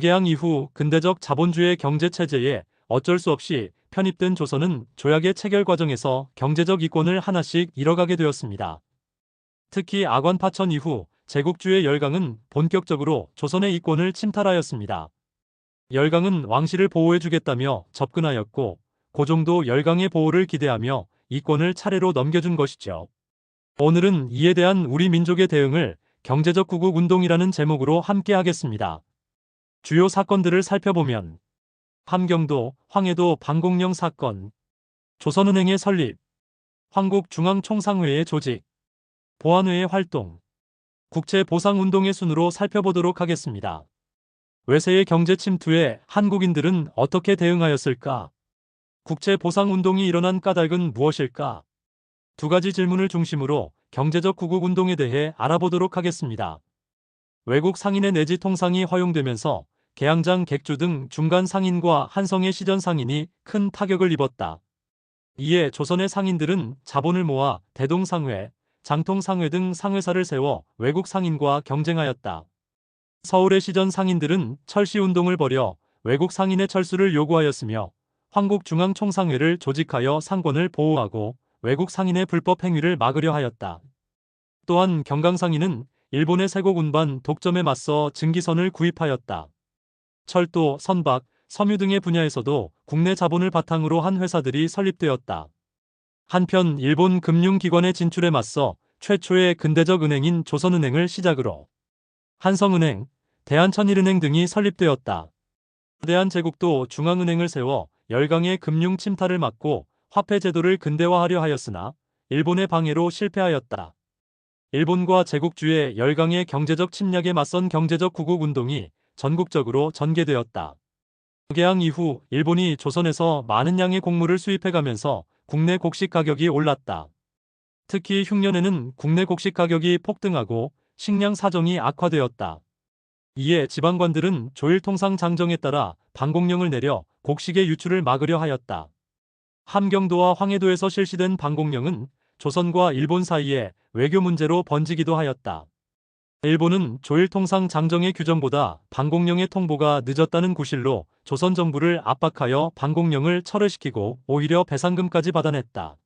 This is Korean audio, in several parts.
개항 이후 근대적 자본주의 경제 체제에 어쩔 수 없이 편입된 조선은 조약의 체결 과정에서 경제적 이권을 하나씩 잃어가게 되었습니다. 특히 아관 파천 이후 제국주의 열강은 본격적으로 조선의 이권을 침탈하였습니다. 열강은 왕실을 보호해주겠다며 접근하였고 고종도 열강의 보호를 기대하며 이권을 차례로 넘겨준 것이죠. 오늘은 이에 대한 우리 민족의 대응을 경제적 구국 운동이라는 제목으로 함께 하겠습니다. 주요 사건들을 살펴보면 함경도, 황해도 방공령 사건, 조선은행의 설립, 황국중앙총상회의 조직, 보안회의 활동, 국채보상운동의 순으로 살펴보도록 하겠습니다. 외세의 경제 침투에 한국인들은 어떻게 대응하였을까? 국채보상운동이 일어난 까닭은 무엇일까? 두 가지 질문을 중심으로 경제적 구국운동에 대해 알아보도록 하겠습니다. 외국 상인의 내지 통상이 허용되면서 개항장 객주 등 중간 상인과 한성의 시전 상인이 큰 타격을 입었다. 이에 조선의 상인들은 자본을 모아 대동상회, 장통상회 등 상회사를 세워 외국 상인과 경쟁하였다. 서울의 시전 상인들은 철시운동을 벌여 외국 상인의 철수를 요구하였으며 황국중앙총상회를 조직하여 상권을 보호하고 외국 상인의 불법 행위를 막으려 하였다. 또한 경강상인은 일본의 세곡 운반 독점에 맞서 증기선을 구입하였다. 철도, 선박, 섬유 등의 분야에서도 국내 자본을 바탕으로 한 회사들이 설립되었다. 한편 일본 금융기관의 진출에 맞서 최초의 근대적 은행인 조선은행을 시작으로 한성은행, 대한천일은행 등이 설립되었다. 대한제국도 중앙은행을 세워 열강의 금융 침탈을 막고 화폐 제도를 근대화하려 하였으나 일본의 방해로 실패하였다. 일본과 제국주의 열강의 경제적 침략에 맞선 경제적 구국 운동이 전국적으로 전개되었다. 개항 이후 일본이 조선에서 많은 양의 곡물을 수입해가면서 국내 곡식 가격이 올랐다. 특히 흉년에는 국내 곡식 가격이 폭등하고 식량 사정이 악화되었다. 이에 지방관들은 조일통상 장정에 따라 방공령을 내려 곡식의 유출을 막으려 하였다. 함경도와 황해도에서 실시된 방공령은 조선과 일본 사이에 외교 문제로 번지기도 하였다. 일본은 조일통상 장정의 규정보다 방공령의 통보가 늦었다는 구실로 조선 정부를 압박하여 방공령을 철회시키고 오히려 배상금까지 받아냈다.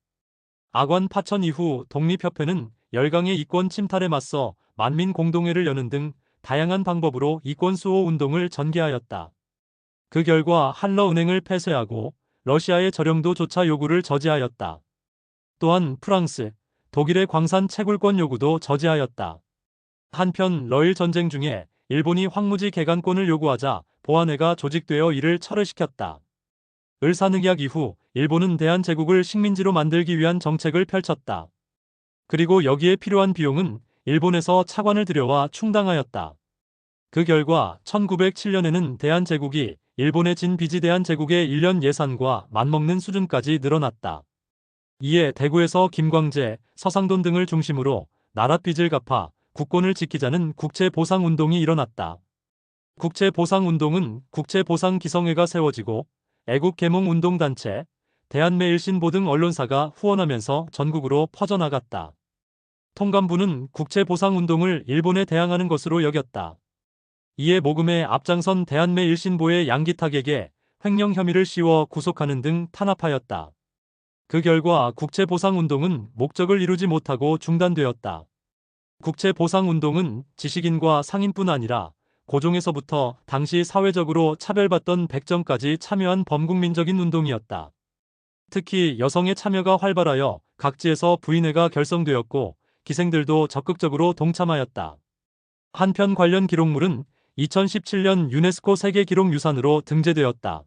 아관 파천 이후 독립협회는 열강의 이권 침탈에 맞서 만민 공동회를 여는 등 다양한 방법으로 이권 수호 운동을 전개하였다. 그 결과 한러은행을 폐쇄하고 러시아의 저령도조차 요구를 저지하였다. 또한 프랑스, 독일의 광산 채굴권 요구도 저지하였다. 한편 러일 전쟁 중에 일본이 황무지 개간권을 요구하자 보안회가 조직되어 이를 철회시켰다. 을사늑약 이후 일본은 대한제국을 식민지로 만들기 위한 정책을 펼쳤다. 그리고 여기에 필요한 비용은 일본에서 차관을 들여와 충당하였다. 그 결과 1907년에는 대한제국이 일본의 진비지 대한제국의 1년 예산과 맞먹는 수준까지 늘어났다. 이에 대구에서 김광재, 서상돈 등을 중심으로 나라 빚을 갚아 국권을 지키자는 국채보상운동이 일어났다. 국채보상운동은 국채보상기성회가 세워지고 애국개몽운동단체, 대한매일신보 등 언론사가 후원하면서 전국으로 퍼져나갔다. 통감부는 국채보상운동을 일본에 대항하는 것으로 여겼다. 이에 모금에 앞장선 대한매일신보의 양기탁에게 횡령 혐의를 씌워 구속하는 등 탄압하였다. 그 결과 국채보상운동은 목적을 이루지 못하고 중단되었다. 국채보상운동은 지식인과 상인뿐 아니라 고종에서부터 당시 사회적으로 차별받던 백정까지 참여한 범국민적인 운동이었다. 특히 여성의 참여가 활발하여 각지에서 부인회가 결성되었고 기생들도 적극적으로 동참하였다. 한편 관련 기록물은 2017년 유네스코 세계기록유산으로 등재되었다.